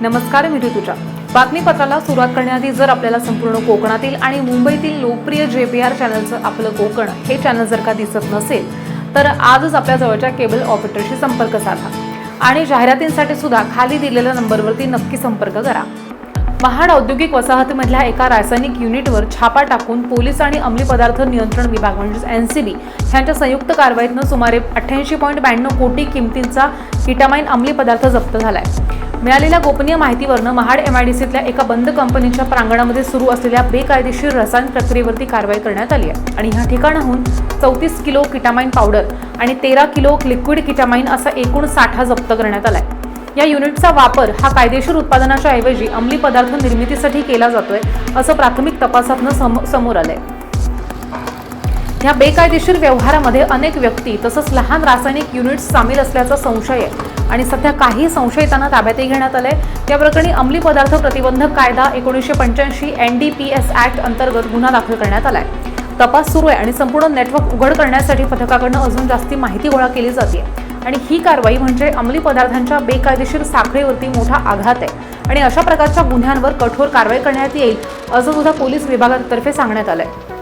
नमस्कार मी ऋतुजा बातमीपत्राला सुरुवात करण्याआधी जर आपल्याला संपूर्ण कोकणातील आणि मुंबईतील लोकप्रिय जे पी आर चॅनलचं आपलं कोकण हे चॅनल जर का दिसत नसेल तर आजच आपल्या जवळच्या केबल ऑपरेटरशी संपर्क साधा आणि जाहिरातींसाठी सुद्धा खाली दिलेल्या नंबरवरती नक्की संपर्क करा. महाड औद्योगिक वसाहतीमधल्या एका रासायनिक युनिटवर छापा टाकून पोलीस आणि अंमली पदार्थ नियंत्रण विभाग म्हणजेच एन सी बी यांच्या संयुक्त कारवाईतनं सुमारे अठ्ठ्याऐंशी पॉईंट ब्याण्णव कोटी किमतींचा किटामाइन अंमली पदार्थ जप्त झाला आहे मिळालेल्या गोपनीय माहितीवरनं महाड एमआयडीसीतल्या एका बंद कंपनीच्या प्रांगणामध्ये सुरू असलेल्या बेकायदेशीर रसायन प्रक्रियेवरती कारवाई करण्यात आली आहे. आणि ह्या ठिकाणाहून चौतीस किलो किटामाइन पावडर आणि तेरा किलो लिक्विड किटामाइन असा एकूण साठा जप्त करण्यात आलाय. या युनिटचा वापर हा कायदेशीर उत्पादनाच्या ऐवजी अंमली पदार्थ निर्मितीसाठी केला जातोय असं प्राथमिक तपासातनं सम समोर आलंय. ह्या बेकायदेशीर व्यवहारामध्ये अनेक व्यक्ती तसंच लहान रासायनिक युनिट्स सामील असल्याचा संशय आहे. आणि सध्या काही संशयितांना ताब्यातही घेण्यात आले या प्रकरणी अंमली पदार्थ प्रतिबंधक कायदा एकोणीसशे पंच्याऐंशी N D P S act अंतर्गत गुन्हा दाखल करण्यात आला आहे तपास सुरू आहे आणि संपूर्ण नेटवर्क उघड करण्यासाठी पथकाकडनं अजून जास्ती माहिती गोळा केली जाते आणि ही कारवाई म्हणजे अंमली पदार्थांच्या बेकायदेशीर साखळीवरती मोठा आघात आहे. आणि अशा प्रकारच्या गुन्ह्यांवर कठोर कारवाई करण्यात येईल असं सुद्धा पोलीस विभागातर्फे सांगण्यात आलं आहे